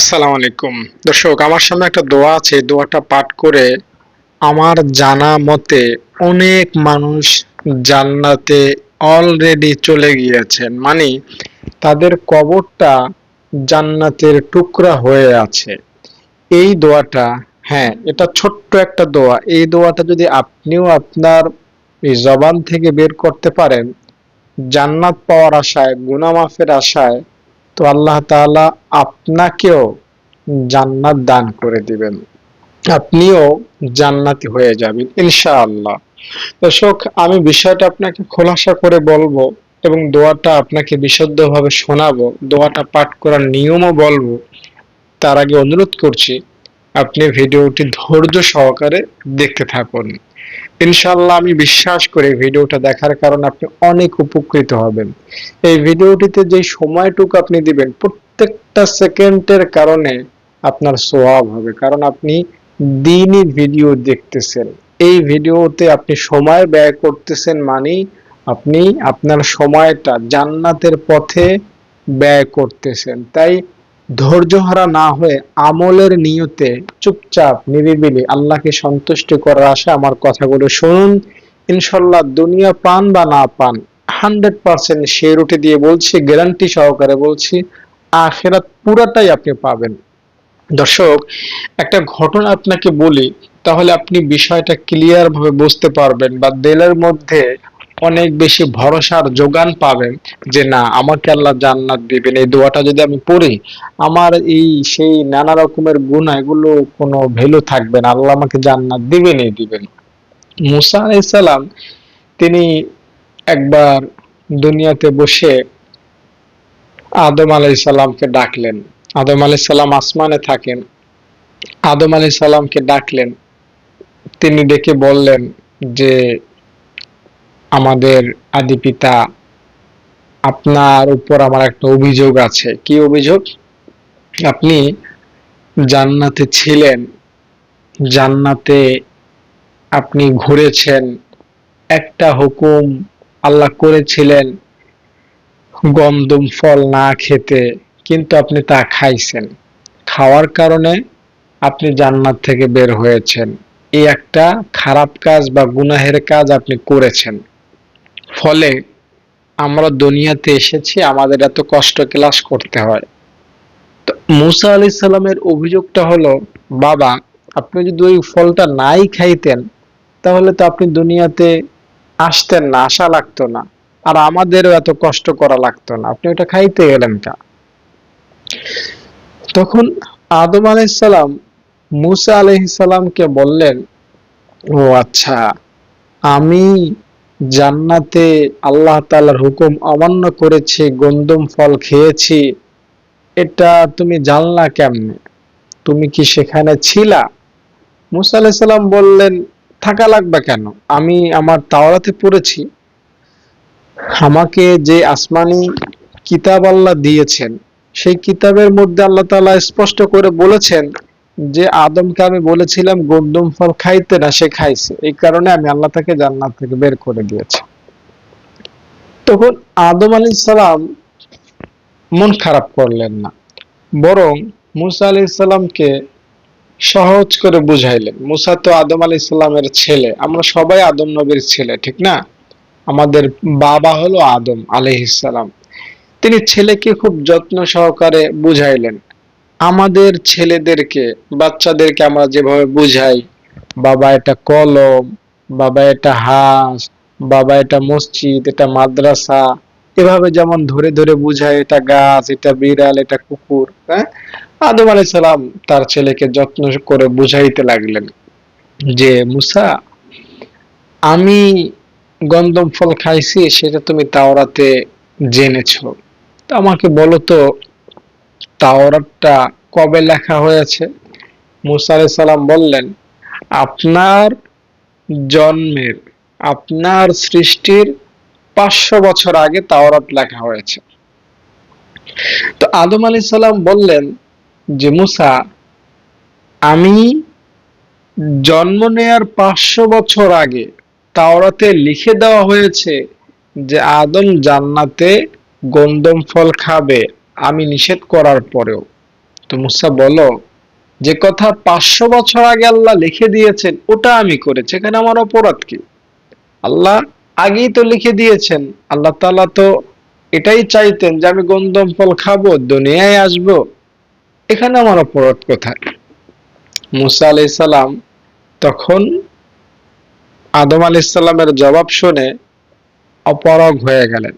আসসালামু আলাইকুম। দর্শক, আমার সামনে একটা দোয়া আছে। দোয়াটা পাঠ করে আমার জানা মতে অনেক মানুষ জান্নাতে অলরেডি চলে গিয়েছেন। মানে তাদের কবরটা জান্নাতের টুকরা হয়ে আছে। এই দোয়াটা হ্যাঁ এটা ছোট্ট একটা দোয়া। এই দোয়াটা যদি আপনিও আপনার জবান থেকে বের করতে পারেন, জান্নাত পাওয়ার আশায়, গুনাহ মাফের আশায় তো আল্লাহ তাআলা আপনাকেও জান্নাত দান করে দিবেন। আপনিও জান্নাতি হয়ে যাবেন, ইনশাআল্লাহ। দর্শক, আমি বিষয়টা আপনাকে খোলাসা করে বলব এবং দোয়াটা আপনাকে বিশুদ্ধভাবে শোনাবো, দোয়াটা পাঠ করার নিয়মও বলব। তার আগে অনুরোধ করছি, আপনি ভিডিওটি ধৈর্য সহকারে দেখতে থাকুন। ইনশাআল্লাহ আমি বিশ্বাস করি ভিডিওটা দেখার কারণে আপনি অনেক উপকৃত হবেন। এই ভিডিওটিতে যে সময়টুকু আপনি দিবেন, প্রত্যেকটা সেকেন্ডের কারণে আপনার সোয়াব হবে। কারণ আপনি দিনই ভিডিও দেখতেছেন। এই ভিডিওতে আপনি সময় ব্যয় করতেছেন মানে আপনি আপনার সময়টা জান্নাতের পথে ব্যয় করতেছেন। তাই ধৈর্যহারা না হয়ে আমলের নিয়তে চুপচাপ, নিরিবিলি আল্লাহকে সন্তুষ্ট করার আশা আমার কথাগুলো শুনুন। ইনশাল্লাহ দুনিয়া পান বা না পান, হান্ড্রেড পার্সেন্ট সে রুটে দিয়ে বলছি, গ্যারান্টি সহকারে বলছি, আখেরাত পুরাটাই আপনি পাবেন। দর্শক, একটা ঘটনা আপনাকে বলি, তাহলে আপনি বিষয়টা ক্লিয়ার ভাবে বুঝতে পারবেন বা দেলের মধ্যে অনেক বেশি ভরসার যোগান পাবেন যে না, আমাকে আল্লাহ জান্নাত দিবেন। এই দোয়াটা যদি আমি পড়ি, আমার এই সেই নানা রকমের গুণ এগুলো কোনো ভ্যালু থাকবে না। আল্লাহ আমাকে জান্নাত দিবেন, এই দিবেন। মুসা আলাইসালাম তিনি একবার দুনিয়াতে বসে আদম আলাইসাল্লামকে ডাকলেন। আদম আলাইসাল্লাম আসমানে থাকেন। আদম আলাইসাল্লামকে ডাকলেন। তিনি ডেকে বললেন যে আমাদের আদি পিতা, আপনার উপর আমার একটা অভিযোগ আছে। কি অভিযোগ? আপনি জান্নাতে ছিলেন, জান্নাতে আপনি ঘুরেছেন, একটা হুকুম আল্লাহ করেছিলেন, গমদম ফল না খেতে, কিন্তু আপনি তা খাইছেন। খাওয়ার কারণে আপনি জান্নাত থেকে বের হয়েছেন। এই একটা খারাপ কাজ বা গুনাহের কাজ আপনি করেছেন। ফলে আমরা দুনিয়াতে এসেছি, আমাদের এত কষ্ট ক্লাস করতে হয়। তো মুসা আলি সাল্লামের অভিযোগটা হলো, বাবা, আপনি যদি ওই ফলটা নাই খাইতেন, তাহলে তো আপনি দুনিয়াতে আসতেন না, আসা লাগতো না। আর আমাদেরও এত কষ্ট করা লাগতো না, আপনি ওটা খাইতে গেলেন কা? তখন আদম আলাইসালাম মুসা আলাইসালামকে বললেন, ও আচ্ছা আমি জান্নাতে আল্লাহ তালার হুকুম অমান্য করেছি, গন্দম ফল খেয়েছি। এটা তুমি জানলা কেমনে? তুমি কি সেখানে ছিলা? মুসা আলাইসাল্লাম বললেন, থাকা লাগবে কেন? আমি আমার তাওরাতে পড়েছি। আমাকে যে আসমানি কিতাব আল্লাহ দিয়েছেন, সেই কিতাবের মধ্যে আল্লাহ তালা স্পষ্ট করে বলেছেন যে আদমকে আমি বলেছিলাম গন্ডম ফল খাইতে না, সে খাইছে। এই কারণে আমি আল্লাহ তাকে জান্নাত থেকে বের করে দিয়েছি। তখন আদম আলী সালাম মন খারাপ করলেন না, বরং মুসা আলি সাল্লামকে সহজ করে বুঝাইলেন, মুসা তো আদম আলি সাল্লামের ছেলে, আমরা সবাই আদম নবীর ছেলে, ঠিক না? আমাদের বাবা হলো আদম আলি আলহিসাল্লাম তিনি ছেলেকে খুব যত্ন সহকারে বুঝাইলেন। আমাদের ছেলেদেরকে, বাচ্চাদেরকে আমরা যেভাবে বুঝাই, বাবা এটা কলম, বাবা এটা হাঁস, বাবা এটা মসজিদ, এটা মাদ্রাসা, এভাবে যেমন ধরে ধরে বুঝায় এটা গাছ, এটা বিড়াল, এটা কুকুর হ্যাঁ? আদম আলাই সালাম তার ছেলেকে যত্ন করে বুঝাইতে লাগলেন যে, মুসা, আমি গন্ধম ফল খাইছি, সেটা তুমি তাওরাতে জেনেছ। তো আমাকে বলো তো তাওরাতটা কবে লেখা হয়েছে? মুসা সালাম বললেন, আপনার জন্মের, আপনার সৃষ্টির পাঁচশো বছর আগে তাওরাত লেখা হয়েছে। তো আদম আলী সালাম বললেন যে, মুসা, আমি জন্ম নেয়ার পাঁচশো বছর আগে তাওরাতে লিখে দেওয়া হয়েছে যে, আদম জান্নাতে গন্দম ফল খাবে। আমি নিষেধ করার পরেও। তো মুসা বলো যে কথা পাঁচশো বছর আগে আল্লাহ লিখে দিয়েছেন, ওটা আমি করেছি। এখানে আমার অপরাধ কি? আল্লাহ আগেই তো লিখে দিয়েছেন। আল্লাহ তালা তো এটাই চাইতেন যে আমি গন্ধম ফল খাব, দুনিয়ায় আসব। এখানে আমার অপরাধ কোথায়? মুসা আলাইহিস সালাম তখন আদম আলাইহিস সালামের জবাব শুনে অপরগ হয়ে গেলেন।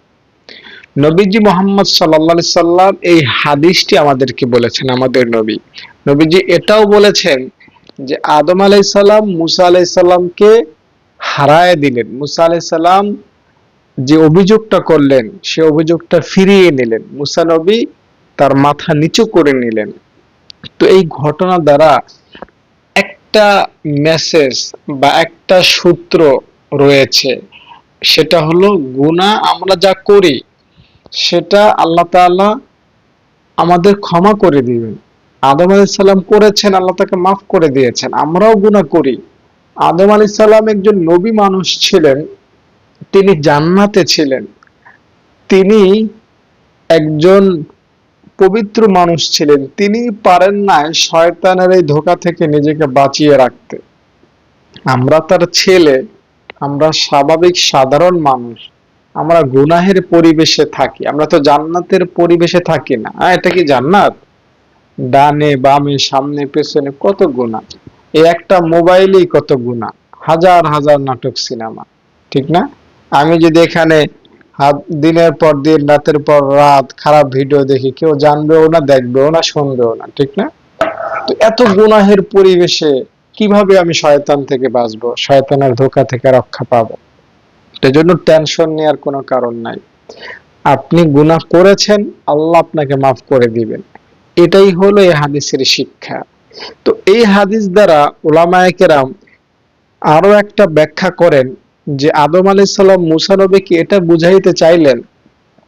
নবীজি মোহাম্মদ সাল্লা সাল্লাম এই হাদিসটি আমাদেরকে বলেছেন, আমাদের নবী। নবীজি এটাও বলেছেন যে আদম আলাইহিস সালাম, মুসা আলাইহিস সালামকে হারায় দিলেন। মুসা আলাইহিস সালাম যে অভিযোগটা করলেন, সে অভিযোগটা ফিরিয়ে নিলেন। মুসা নবী তার মাথা নিচু করে নিলেন। তো এই ঘটনা দ্বারা একটা মেসেজ বা একটা সূত্র রয়েছে। সেটা হলো, গুনাহ আমরা যা করি সেটা আল্লাহ তাআলা আমাদের ক্ষমা করে দিবেন। আদম আলাইহিস সালাম করেছেন, আল্লাহ তাকে মাফ করে দিয়েছেন। আমরাও গুনাহ করি। আদম আলাইহিস সালাম একজন নবী মানুষ ছিলেন, তিনি জান্নাতে ছিলেন। তিনি একজন পবিত্র মানুষ ছিলেন। তিনি পারেন নাই শয়তানের এই ধোকা থেকে নিজেকে বাঁচিয়ে রাখতে। আমরা তার ছেলে, আমরা স্বাভাবিক সাধারণ মানুষ। আমরা গুনাহের পরিবেশে থাকি, আমরা তো জান্নাতের পরিবেশে থাকি না। এটা কি জান্নাত? ডানে, বামে, সামনে, পেছনে কত গুণা এই একটা মোবাইলেই কত গুণা হাজার হাজার নাটক সিনেমা, ঠিক না? আমি যদি এখানে হাত, দিনের পর দিন, রাতের পর রাত খারাপ ভিডিও দেখি, কেউ জানবেও না, দেখবেও না, শুনবেও না, ঠিক না? তো এত গুনাহের পরিবেশে কীভাবে আমি শয়তান থেকে বাঁচবো? শয়তানের ধোকা থেকে রক্ষা পাবো? এজন্য টেনশন নেওয়ার কোনো কারণ নাই। আপনি গুনাহ করেছেন, আল্লাহ আপনাকে মাফ করে দিবেন। এটাই হলো এই হাদিসের শিক্ষা। তো এই হাদিস দ্বারা ওলামায়ে কেরাম আরও একটা ব্যাখ্যা করেন যে আদম আলাইহিস সালাম মুসা নবীকে এটা বুঝাইতে চাইলেন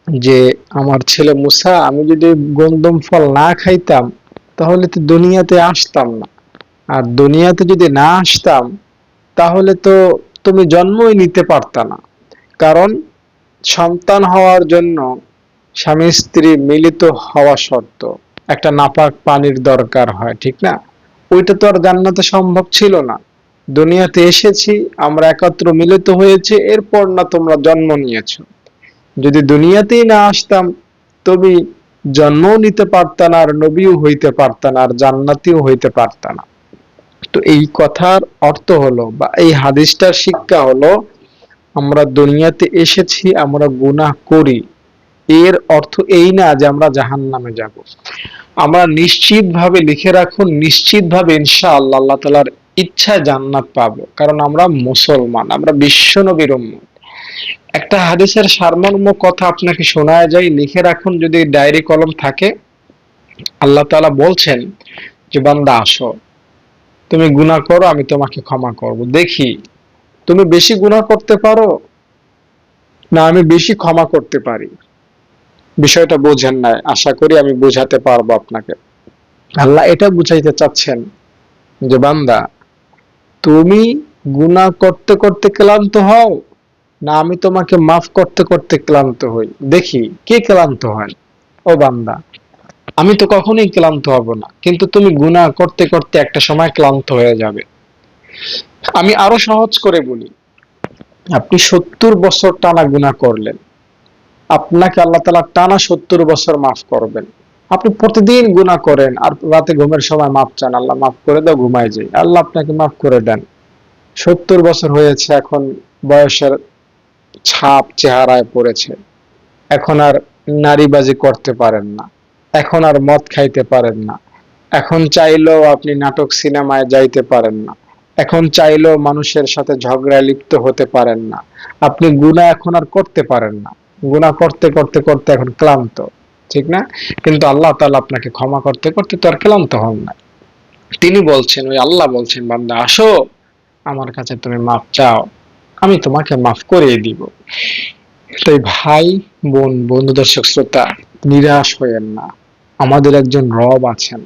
যে আমার ছেলে মুসা, আমি যদি গন্ধম ফল না খাইতাম, তাহলে তো দুনিয়াতে আসতাম না। আর দুনিয়াতে যদি না আসতাম, তাহলে তো তুমি জন্মই নিতে পারতা না। কারণ সন্তান হওয়ার জন্য স্বামী স্ত্রী মিলিত হওয়া শর্ত একটা নাপাক পানির দরকার হয়, ঠিক না? ওইটা তো আর জান্নাতে সম্ভব ছিল না। দুনিয়াতে এসেছি, আমরা একত্র মিলিত হয়েছে, এরপর না তোমরা জন্ম নিয়েছো। যদি দুনিয়াতেই না আসতাম তুমি জন্মও নিতে পারত না আর নবীও হইতে পারত না আর জান্নাতিও হইতে পারত না। তো এই কথার অর্থ হলো বা এই হাদিসটার শিক্ষা হলো, আমরা দুনিয়াতে এসেছি, আমরা গুনাহ করি। এর অর্থ এই না যে আমরা জাহান নামে যাব। আমরা নিশ্চিত ভাবে লিখে রাখুন নিশ্চিত ভাবে ইনশাআল্লাহ আল্লাহ তালার ইচ্ছায় জান্নাত পাবো। কারণ আমরা মুসলমান, আমরা বিশ্ব নবীর একটা হাদিসের সারমর্ম কথা আপনাকে শোনা যায় লিখে রাখুন যদি ডায়েরি কলম থাকে। আল্লাহ তাআলা বলছেন যে, বান্দা আসো। তুমি গুনাহ করো, আমি তোমাকে ক্ষমা করব। দেখি, তুমি বেশি গুনাহ করতে পারো? না, আমি বেশি ক্ষমা করতে পারি। বিষয়টা বোঝেন নাই, আশা করি আমি বোঝাতে পারব আপনাকে। আল্লাহ এটা বুঝাইতে চাচ্ছেন যে, বান্দা, তুমি গুনাহ করতে করতে ক্লান্ত হও, না, আমি তোমাকে মাফ করতে করতে ক্লান্ত হই। দেখি, কে ক্লান্ত হয়? ও বান্দা আমি তো কখনোই ক্লান্ত হব না, কিন্তু তুমি গুনাহ করতে করতে একটা সময় ক্লান্ত হয়ে যাবে। আমি আরও সহজ করে বলি, আপনি সত্তর বছর টানা গুনাহ করলেন। আপনাকে আল্লাহ তালা টানা সত্তর বছর মাফ করবেন। আপনি প্রতিদিন গুণা করেন আর রাতে ঘুমের সময় মাফ চান, আল্লাহ মাফ করে দাও, ঘুমায় যাই। আল্লাহ আপনাকে মাফ করে দেন। সত্তর বছর হয়েছে, এখন বয়সের ছাপ চেহারায় পড়েছে। এখন আর নারীবাজি করতে পারেন না। এখন আর মদ খাইতে পারেন না। এখন চাইলেও আপনি নাটক সিনেমায় যাইতে পারেন না। এখন চাইলেও মানুষের সাথে ঝগড়ায় লিপ্ত হতে পারেন না। আপনি গুণা এখন আর করতে পারেন না। গুণা করতে করতে করতে এখন ক্লান্ত, ঠিক না? কিন্তু আল্লাহ তাআলা আপনাকে ক্ষমা করতে করতে তো আর ক্লান্ত হন না। তিনি বলছেন, ওই আল্লাহ বলছেন, বান্দা, আসো, আমার কাছে তুমি মাফ চাও, আমি তোমাকে মাফ করে দিব। তাই ভাই, বোন, বন্ধু, দর্শক, শ্রোতা নিরাশ হয়েন না। আমাদের একজন রব আছেন।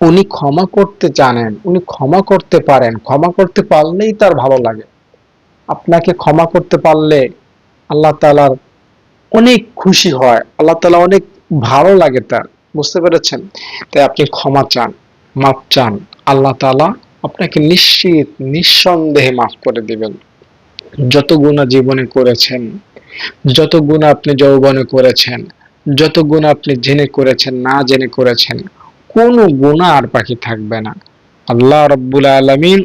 উনি ক্ষমা করতে জানেন, উনি ক্ষমা করতে পারেন। ক্ষমা করতে পারলেই তার ভালো লাগে। আপনাকে ক্ষমা করতে পারলে আল্লাহ তালার অনেক খুশি হয়, আল্লাহ তালা অনেক ভালো লাগে তার। বুঝতে পেরেছেন? তাই আপনি ক্ষমা চান মাপ চান। আল্লাহ তাআলা আপনাকে নিশ্চিত, নিঃসন্দেহে মাফ করে দিবেন। যত গুণা জীবনে করেছেন, যত গুণা আপনি যৌবনে করেছেন যত গুণা আপনি জেনে করেছেন, না জেনে করেছেন, কোনো গুণা আর বাকি থাকবে না। আল্লাহ রব্বুল আলমিন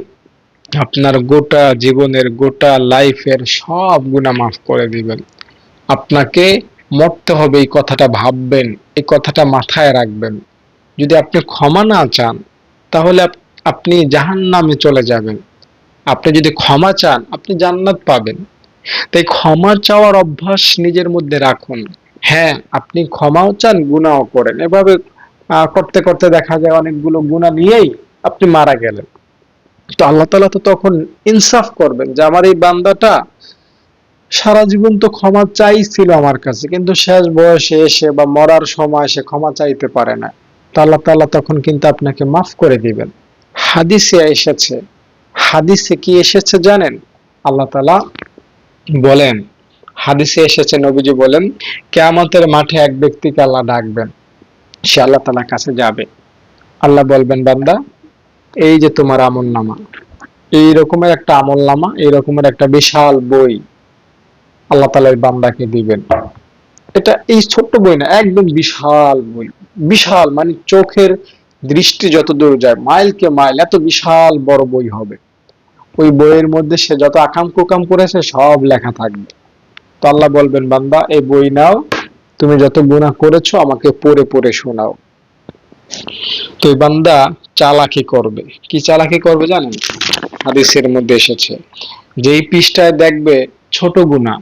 আপনার গোটা জীবনের, গোটা লাইফের সব গুণা মাফ করে দিবেন। আপনাকে মরতে হবে, এই কথাটা ভাববেন, এই কথাটা মাথায় রাখবেন। যদি আপনি ক্ষমা না চান, তাহলে আপনি জাহান নামে চলে যাবেন। আপনি যদি ক্ষমা চান, আপনি জান্নাত পাবেন। তাই ক্ষমা চাওয়ার অভ্যাস নিজের মধ্যে রাখুন। হ্যাঁ আপনি ক্ষমাও চান গুণাও করেন। এভাবে করতে করতে দেখা যায় অনেকগুলো গুণা নিয়েই আপনি মারা গেলেন। তো আল্লাহ তালা তো তখন ইনসাফ করবেন যে, আমার এই বান্দাটা সারা জীবন তো ক্ষমা চাইছিল আমার কাছে, কিন্তু শেষ বয়সে এসে বা মরার সময় সে ক্ষমা চাইতে পারে না। তো আল্লাহ তাআলা তখন কিন্তু আপনাকে মাফ করে দিবেন। হাদিসে এসেছে, হাদিসে কি এসেছে জানেন? আল্লাহ তালা বলেন হাদিসে এসেছে, নবীজি বলেন, কেয়ামতের মাঠে এক ব্যক্তিকে আল্লাহ ডাকবেন, সে আল্লাহ তাআলার কাছে যাবে। আল্লাহ বলবেন, বান্দা, এই যে তোমার আমল নামা এই রকমের একটা আমল নামা এই রকমের একটা বিশাল বই আল্লাহ এই বান্দাকে দিবেন। এটা এই ছোট্ট বই না, একদম বিশাল বই, বিশাল মানে চোখের দৃষ্টি যত দূর যায় মাইলকে মাইল, এত বিশাল বড় বই হবে। ওই বইয়ের মধ্যে সে যত আকাম কুকাম করেছে, সব লেখা থাকবে। তো আল্লাহ বলবেন বান্দা এই বই নাও। তুমি যত গুনাহ করেছ আমাকে পড়ে পড়ে শোনাও। তো বান্দা চালাকি করবে। কি চালাকি করবে জানেন? হাদিসের মধ্যে এসেছে যেই পৃষ্ঠায় দেখবে ছোট গুণা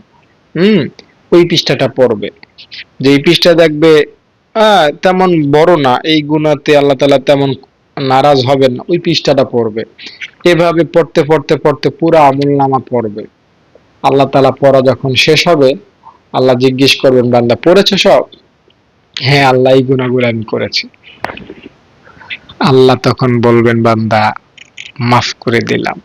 হুম ওই পৃষ্ঠাটা পড়বে। যেই পৃষ্ঠা দেখবে আহ, তেমন বড় না এই গুণাতে আল্লাহ তালা তেমন নারাজ হবেন না ওই পৃষ্ঠাটা পড়বে। এভাবে পড়তে পড়তে পড়তে পুরো আমল নামা পড়বে। আল্লাহ তালা পড়া যখন শেষ হবে, আল্লাহ জিজ্ঞেস করবেন, বান্দা, পড়েছো সব? হ্যাঁ আল্লাহ এই গুণাগুলো আমি করেছি। আল্লাহ তখন বলবেন, বান্দা, মাফ করে দিলাম।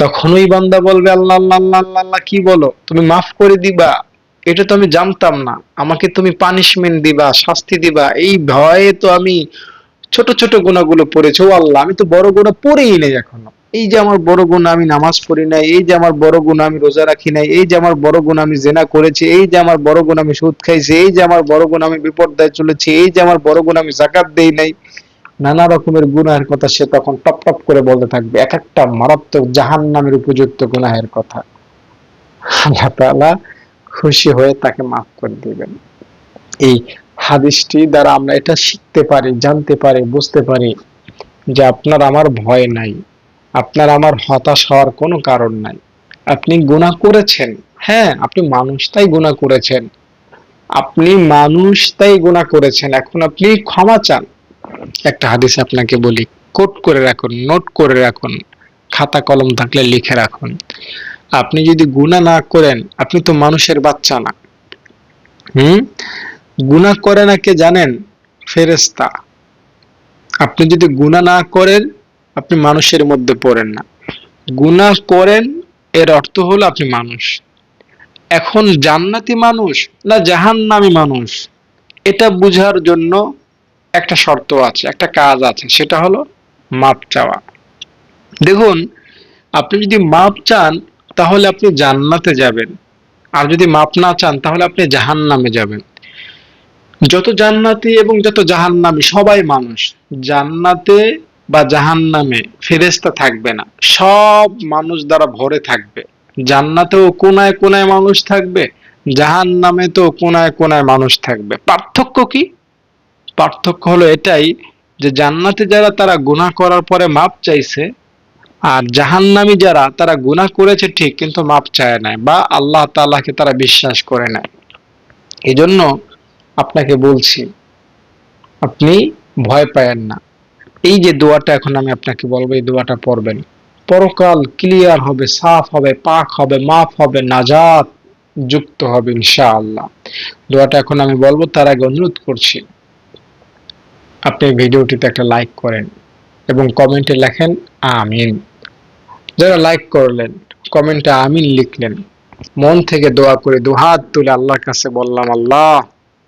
তখন ওই বান্দা বলবে, আল্লাহ আল্লাহ আল্লাহ আল্লাহ আল্লাহ, কি বলো? তুমি মাফ করে দিবা। এটা তো আমি জানতাম না। আমাকে তুমি পানিশমেন্ট দিবা, শাস্তি দিবা। এই ভয়ে তো আমি ছোট ছোট গুণাগুলো পড়েছি। ও আল্লাহ, আমি তো বড় গুণা পড়েই নেই এখনও। এই যে আমার বড় গুণা আমি নামাজ পড়ি নাই, এই যে আমার বড় গুণা আমি রোজা রাখি নাই, এই যে আমার বড় গুণা আমি জেনা করেছি, এই যে আমার বড় গুণা আমি সুদ খাইছি, এই যে আমার বড় গুণা আমি বিপর্দায় চলেছি, এই যে আমার বড় গুণা আমি জাকাত দেই নাই, নানা রকমের গুনাহের কথা সে তখন টপ টপ করে বলতে থাকবে। এক একটা মারাত্মক জাহান নামের উপযুক্ত গুনাহের কথা। আল্লাহ তাআলা খুশি হয়ে তাকে মাফ করে দিবেন। এই হাদিসটি দ্বারা আমরা এটা শিখতে পারি, জানতে পারি, বুঝতে পারি যে আপনার আমার ভয় নাই। আপনার আমার হতাশ হওয়ার কোনো কারণ নাই। আপনি গুনাহ করেছেন। হ্যাঁ আপনি মানুষ তাই গুনাহ করেছেন। আপনি মানুষ তাই গুনাহ করেছেন। এখন আপনি ক্ষমা চান। একটা হাদিস আপনাকে বলি, কোট করে রাখুন, নোট করে রাখুন, খাতা কলম থাকলে লিখে রাখুন। আপনি যদি গুনাহ না করেন, আপনি তো মানুষের বাচ্চা না। হুম? গুনাহ করে না কে জানেন? ফেরেশতা। আপনি যদি গুনাহ না করেন আপনি মানুষের মধ্যে পড়েন না। গুনাহ করেন, এর অর্থ হলো আপনি মানুষ। এখন জান্নাতি মানুষ না জাহান্নামী মানুষ? এটা বুঝার জন্য একটা শর্ত আছে, একটা কাজ আছে, সেটা হলো মাপ চাওয়া। দেখুন, আপনি যদি মাপ চান, তাহলে আপনি জান্নাতে যাবেন। আর যদি মাপ না চান, তাহলে আপনি জাহান্নামে যাবেন। যত জান্নাতি এবং যত জাহান্নামী সবাই মানুষ, জান্নাতে বা জাহান্নামে ফেরেশতা থাকবে না। সব মানুষ দ্বারা ভরে থাকবে। জান্নাতেও কোনায় কোনায় মানুষ থাকবে জাহান্নামে তো কোনায় কোনায় মানুষ থাকবে। পার্থক্য কি? পার্থক্য হলো এটাই যে জান্নাতে যারা তারা গুনাহ করার পরে মাপ চাইছে আর জাহান্নামী যারা তারা গুনাহ করেছে ঠিক কিন্তু মাপ চায় নাই বা আল্লাহ তাআলাকে তারা বিশ্বাস করে নাই। এজন্য আপনাকে বলছি, আপনি ভয় পায়েন না। এই যে দোয়াটা এখন আমি আপনাকে বলব, এই দোয়াটা পড়বেন। পরকাল ক্লিয়ার হবে, সাফ হবে, পাক হবে, মাফ হবে, নাজাত যুক্ত হবে ইনশাআল্লাহ। দোয়াটা এখন আমি বলব, তার আগে অনুরোধ করছি, আপনি ভিডিওটিতে একটা লাইক করেন এবং কমেন্টে লেখেন, আমিন। যারা লাইক করলেন কমেন্টে আমিন লিখলেন, মন থেকে দোয়া করে দুহাত তুলে আল্লাহর কাছে বললাম, আল্লাহ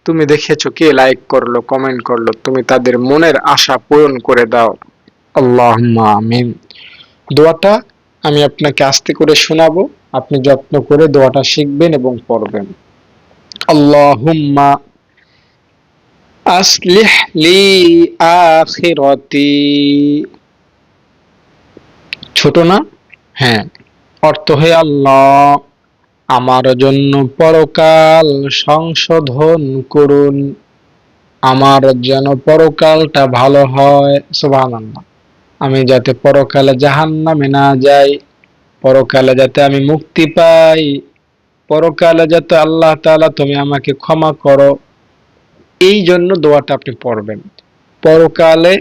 তুমি দেখেছ কে লাইক করল কমেন্ট করল? তুমি তাদের মনের আশা পূরণ করে দাও। আল্লাহ আমিন। দোয়াটা আমি আপনাকে আস্তে করে শোনাবো। আপনি যত্ন করে দোয়াটা শিখবেন এবং পড়বেন। আল্লাহুম্মা আসলিহ লি আখিরাতি। ছোট না? হ্যাঁ। অর্থ হে আল্লাহ। আমার জন্য পরকাল সংশোধন করুন। আমার যেন পরকালটা ভালো হয়, সুবহানাল্লাহ। আমি যাতে পরকালে জাহান্নামে না যাই, পরকালে যাতে আমি মুক্তি পাই, পরকালে যাতে আল্লাহ তাআলা তুমি আমাকে ক্ষমা করো এই জন্য দোয়াটা আপনি পড়বেন। পরকালে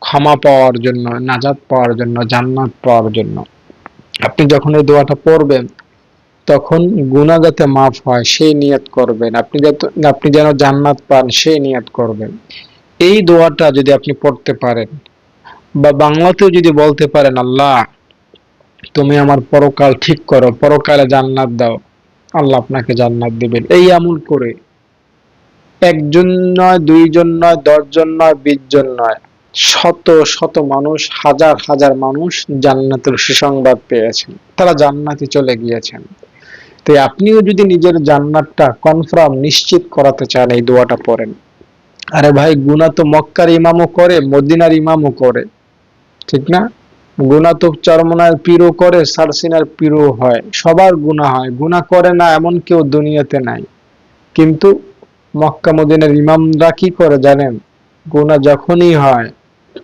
ক্ষমা পাওয়ার জন্য, নাজাত পাওয়ার জন্য, জান্নাত পাওয়ার জন্য। আপনি যখন এই দোয়াটা পড়বেন তখন গুনাহ যাতে মাফ হয়, সেই নিয়ত করবেন। আপনি যাতে, আপনি যেন জান্নাত পান, সেই নিয়ত করবেন। এই দোয়াটা যদি আপনি পড়তে পারেন, বা বাংলাতেও যদি বলতে পারেন, আল্লাহ, তুমি আমার পরকাল ঠিক করো, পরকালে জান্নাত দাও, আল্লাহ আপনাকে জান্নাত দিবেন। এই আমল করে, একজন নয়, দুইজন নয়, দশজন নয় বিশ জন নয়, শত শত মানুষ, হাজার হাজার মানুষ জান্নাতের সুসংবাদ পেয়েছেন। তারা জান্নাতে চলে গিয়েছেন। তাই আপনিও যদি নিজের জান্নাতটা কনফার্ম নিশ্চিত করাতে চান, এই দোয়াটা পড়েন। আরে ভাই গুনা তো মক্কার ইমামও করে, মদিনার ইমামও করে। ঠিক না? গুনা তো চরমনার পীরও করে, সারসিনার পীরও হয়। সবার গুনাহ হয়। গুনাহ করে না এমন কেউ দুনিয়াতে নাই। কিন্তু মক্কা, মদিনার ইমামরা কি করে জানেন? গুনাহ যখনই হয়,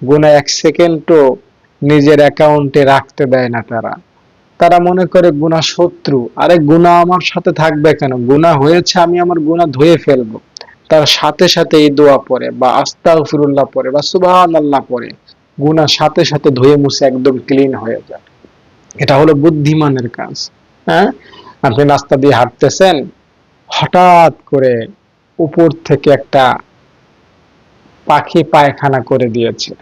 গুনাহ এক সেকেন্ডও নিজের অ্যাকাউন্টে রাখতে দেয় না তারা। তারা মনে করে গুনাহ শত্রু। আরে গুনাহ আমার সাথে থাকবে কেন? গুনাহ হয়েছে, আমি আমার গুনাহ ধুয়ে ফেলব। তার সাথে সাথে এই দোয়া পড়ে, বা আস্তাগফিরুল্লাহ পড়ে, বা সুবহানাল্লাহ পড়ে। গুনাহ সাথে সাথে ধুয়ে মুছে একদম ক্লিন হয়ে যায়। এটা হলো বুদ্ধিমানের কাজ হ্যাঁ? আপনি রাস্তা দিয়ে হাঁটতেছেন, হঠাৎ করে উপর থেকে একটা পাখি পায়খানা করে দিয়েছে।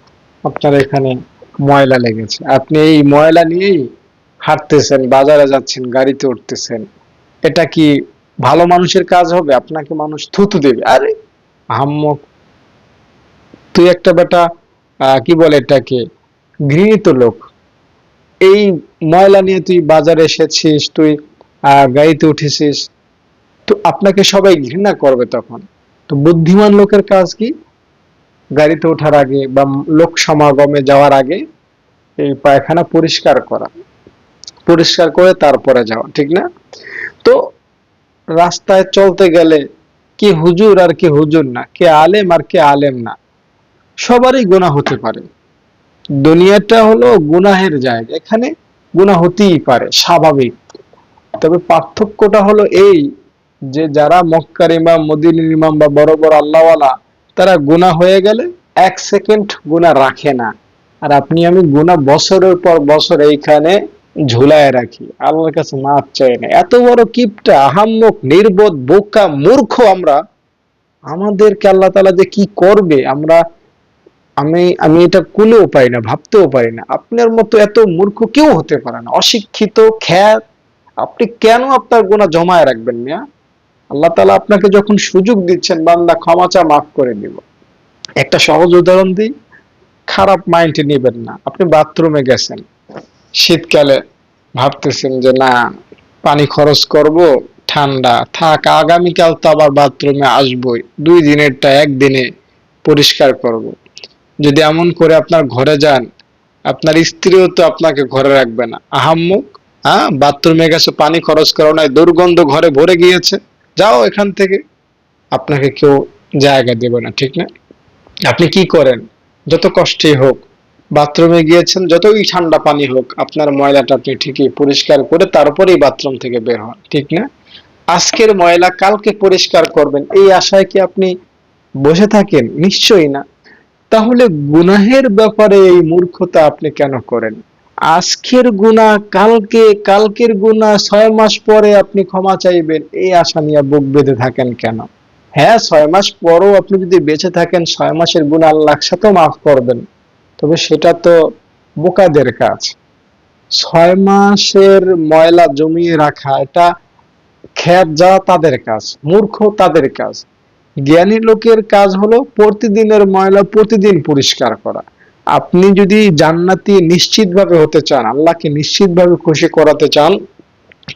আপনার এখানে ময়লা লেগেছে। আপনি এই ময়লা নিয়েই হাঁটতেছেন, বাজারে যাচ্ছেন, গাড়িতে উঠতেছেন, এটা কি ভালো মানুষের কাজ হবে? আপনাকে মানুষ থুতু দেবে। আরে আহাম্মক তুই একটা বেটা কি বলে এটাকে, ঘৃণিত লোক। এই ময়লা নিয়ে তুই বাজারে এসেছিস, তুই গাড়িতে উঠেছিস, তো আপনাকে সবাই ঘৃণা করবে তখন। তো বুদ্ধিমান লোকের কাজ কি? গাড়িতে ওঠার আগে বা লোক সমাগমে যাওয়ার আগে এই পায়খানা পরিষ্কার করা। পরিষ্কার করে তারপরে যাওয়া, ঠিক না? তো রাস্তায় চলতে গেলে কি হুজুর আর কি হুজুর না, কে আলেম আর কে আলেম না, সবারই গুনাহ হতে পারে। দুনিয়াটা হলো গুনাহের জায়গা, এখানে গুনাহ হতেই পারে, স্বাভাবিক। তবে পার্থক্যটা হলো এই যে যারা মক্কার ইমাম, মদিনের ইমাম বা বড় বড় আল্লাহওয়ালা, তারা গুনাহ হয়ে গেলে এক সেকেন্ড গুনাহ রাখে না। আর আপনি আমি গুনাহ বছরের পর বছর এইখানে ঝুলায় রাখি, আল্লাহর কাছে মাপ চাই না। এত বড় কিপটা, আহাম্মক, নির্বোধ, বোকা, মূর্খ আমরা, আমাদেরকে আল্লাহ তালা যে কি করবে, আমরা, আমি আমি এটা কুলেও পারি না, ভাবতেও পারি না। আপনার মতো এত মূর্খ কেউ হতে পারে না। অশিক্ষিত, খ্যাত, আপনি কেন আপনার গোনা জমায় রাখবেন মিয়া? আল্লাহ তালা আপনাকে যখন সুযোগ দিচ্ছেন, বান্দা ক্ষমা চা মাফ করে দিব। একটা সহজ উদাহরণ দিই, খারাপ মাইন্ডে নেবেন না। আপনি বাথরুমে গেছেন। শীতকালে ভাবতেছেন যে, না, পানি খরচ করব, ঠান্ডা, থাক, আগামীকাল তো আবার বাথরুমে আসবই, দুই দিনেরটা একদিনে পরিষ্কার করব। যদি এমন করে আপনার ঘরে যান, আপনার স্ত্রীও তো আপনাকে ঘরে রাখবে না। আহাম্মুক হ্যাঁ বাথরুমে গেছে, পানি খরচ করো নাই, দুর্গন্ধ ঘরে ভরে গিয়েছে, যাও এখান থেকে। আপনাকে কেউ জায়গা দেবে না, ঠিক না? আপনি কি করেন? যত কষ্টই হোক বাথরুমে গিয়েছেন, যতই ঠান্ডা পানি হোক, আপনার ময়লাটা আপনি ঠিকই পরিষ্কার করে তারপরেই বাথরুম থেকে বের হন, ঠিক না? আজকের ময়লা কালকে পরিষ্কার করবেন, এই আশায় কি আপনি বসে থাকেন? নিশ্চয়ই না। তাহলে গুনাহের ব্যাপারে এই মূর্খতা আপনি কেন করেন? আজকের গুনাহ কালকে, কালকের গুনাহ ছয় মাস পরে আপনি ক্ষমা চাইবেন, এই আশা নিয়ে বুক বেঁধে থাকেন কেন? হ্যাঁ ছয় মাস পরও আপনি যদি বেঁচে থাকেন, ছয় মাসের গুনাহ আল্লাহর সাথেও মাফ করবেন। তবে সেটা তো বোকাদের কাজ। ছয় মাসের ময়লা জমিয়ে রাখা, এটা খ্যাত যাওয়া তাদের কাজ, মূর্খ তাদের কাজ। জ্ঞানী লোকের কাজ হলো প্রতিদিনের ময়লা প্রতিদিন পরিষ্কার করা। আপনি যদি জান্নাতি নিশ্চিতভাবে হতে চান, আল্লাহকে নিশ্চিতভাবে খুশি করাতে চান,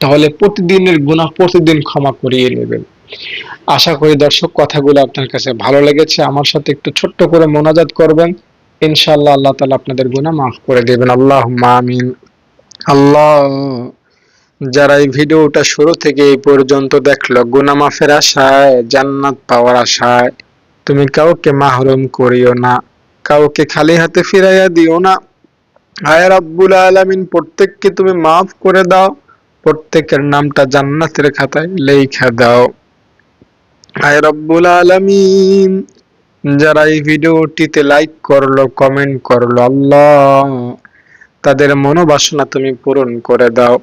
তাহলে প্রতিদিনের গুনাহ প্রতিদিন ক্ষমা করিয়ে নেবেন। আশা করি দর্শক, কথাগুলো আপনার কাছে ভালো লেগেছে। আমার সাথে একটু ছোট্ট করে মোনাজাত করবেন। ইনশাআল্লাহ আল্লাহ তাআলা আপনাদের গুনাহ মাফ করে দেবেন। আল্লাহ আমিন। আল্লাহ। যারা এই ভিডিওটা শুরু থেকে এই পর্যন্ত দেখল গুনাহ মাফের আশায় জান্নাত পাওয়ার আশায় তুমি কাউকে মাহরুম করিও না কাউকে খালি হাতে ফিরাইয়া দিও না। আয় রাব্বুল আলামিন প্রত্যেককে তুমি মাফ করে দাও প্রত্যেকের নামটা জান্নাতের খাতায় লেখা দাও। আয় রব্বুল আলামিন। যারা এই ভিডিওটিতে লাইক করল কমেন্ট করল, আল্লাহ তাদের মনোবাসনা তুমি পূরণ করে দাও।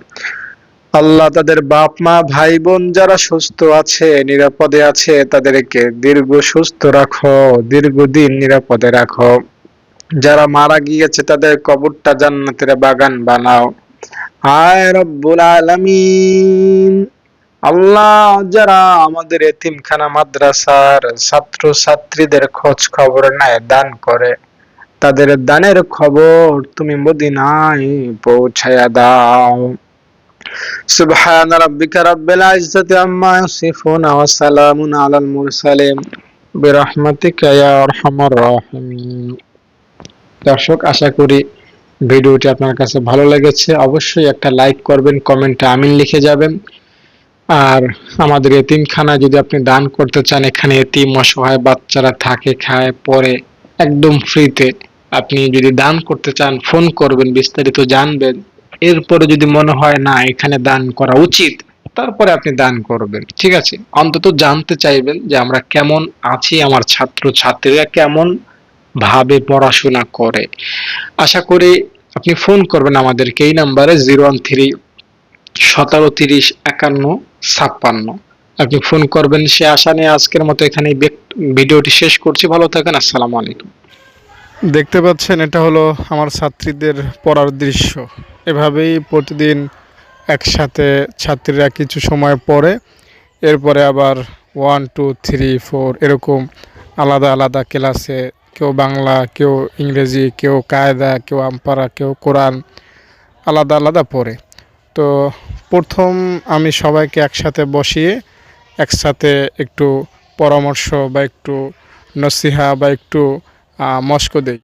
আল্লাহ তাদের বাপ, মা, ভাই, বোন যারা সুস্থ আছে, নিরাপদে আছে, তাদেরকে দীর্ঘ সুস্থ রাখো, দীর্ঘদিন নিরাপদে রাখো। যারা মারা গিয়েছে, তাদের কবরটা জান্নাতের বাগান বানাও। আয় রব্বুল আলামিন। আল্লাহ যারা আমাদের এতিমখানা মাদ্রাসার ছাত্র ছাত্রীদের খোঁজ খবর নেয়, দান করে, তাদের দানের খবর তুমি মদিনায় পৌঁছায়া দাও। রাব্বিকা রাব্বিল ইজ্জাতি আম্মা ইয়াসিফুন ওয়া সালামুন আলাল মুরসালিন। বিরহমাতিকা ইয়া আরহামার রাহিমিন। দর্শক, আশা করি ভিডিওটি আপনার কাছে ভালো লেগেছে। অবশ্যই একটা লাইক করবেন, কমেন্টে আমিন লিখে যাবেন। আর আমাদের এতিমখানা যদি আপনি দান করতে চান, এখানে এতিম অসহায় বাচ্চারা থাকে, খায় পরে একদম ফ্রিতে আপনি যদি দান করতে চান ফোন করবেন, বিস্তারিত জানবেন। এরপরে যদি মনে হয়, না, এখানে দান করা উচিত, তারপরে আপনি দান করবেন। ঠিক আছে? অন্তত জানতে চাইবেন যে আমরা কেমন আছি, আমার ছাত্র ছাত্রীরা কেমন ভাবে পড়াশোনা করে। আশা করি আপনি ফোন করবেন আমাদেরকে। এই নাম্বারে জিরো ওয়ান থ্রি সতেরো, তিরিশ, একান্ন, ছাপ্পান্ন। আপনি ফোন করবেন, সে আশা নিয়ে আজকের মতো এখানে ভিডিওটি শেষ করছি। ভালো থাকেন, আসসালামু আলাইকুম। দেখতে পাচ্ছেন, এটা হলো আমার ছাত্রীদের পড়ার দৃশ্য। এভাবেই প্রতিদিন একসাথে ছাত্রীরা কিছু সময় পড়ে, এরপরে আবার ওয়ান টু থ্রি ফোর এরকম আলাদা আলাদা ক্লাসে কেউ বাংলা, কেউ ইংরেজি, কেউ কায়দা, কেউ আম্পারা, কেউ কোরআন, আলাদা আলাদা পড়ে। তো প্রথম আমি সবাইকে একসাথে বসিয়ে একসাথে একটু পরামর্শ বা একটু নসিহা বা একটু মস্ক দেই।